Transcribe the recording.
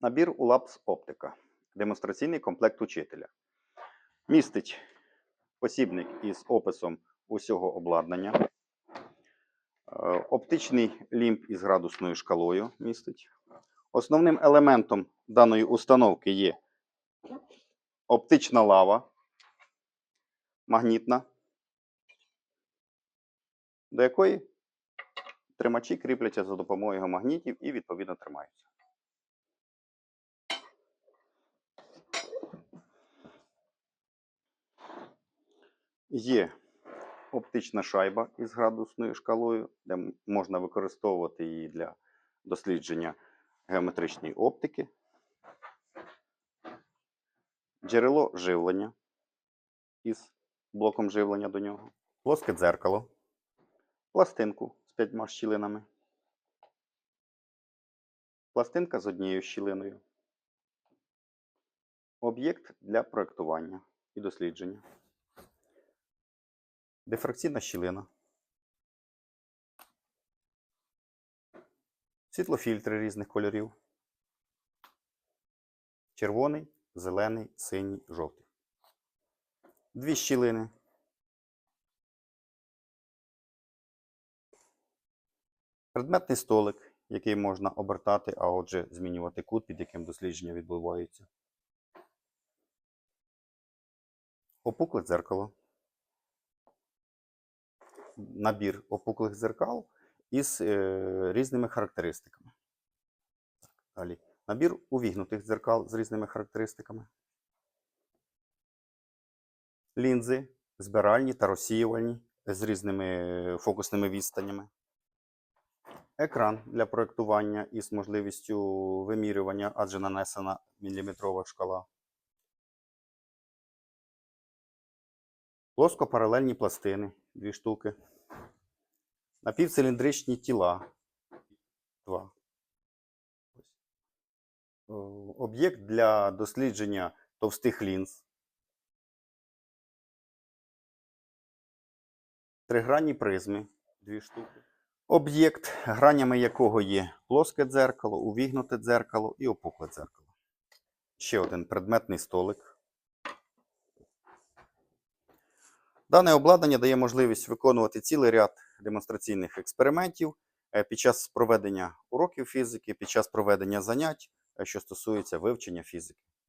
Набір ULAPS Оптика. Демонстраційний комплект учителя. Містить посібник із описом усього обладнання. Е, Оптичний лімб із градусною шкалою містить. Основним елементом даної установки є оптична лава магнітна, до якої тримачі кріпляться за допомогою магнітів і відповідно тримаються. Є оптична шайба із градусною шкалою, де можна використовувати її для дослідження геометричної оптики. Джерело живлення із блоком живлення до нього. Плоске дзеркало. Пластинку з п'ятьма щілинами. Пластинка з однією щілиною. Об'єкт для проектування і дослідження. Дифракційна щілина. Світлофільтри різних кольорів. Червоний, зелений, синій, жовтий. Дві щілини. Предметний столик, який можна обертати, а отже змінювати кут, під яким дослідження відбувається. Опукле дзеркало. Набір опуклих дзеркал із е, різними характеристиками. Далі. Набір увігнутих дзеркал з різними характеристиками. Лінзи збиральні та розсіювальні з різними фокусними відстанями. Екран для проєктування із можливістю вимірювання, адже нанесена міліметрова шкала. Плоскопаралельні пластини дві штуки. Напівциліндричні тіла. Два. Об'єкт для дослідження товстих лінз. Тригранні призми дві штуки. Об'єкт, гранями якого є плоске дзеркало, увігнуте дзеркало і опукле дзеркало. Ще один предметний столик. Дане обладнання дає можливість виконувати цілий ряд демонстраційних експериментів е, під час проведення уроків фізики, під час проведення занять, е, що стосується вивчення фізики.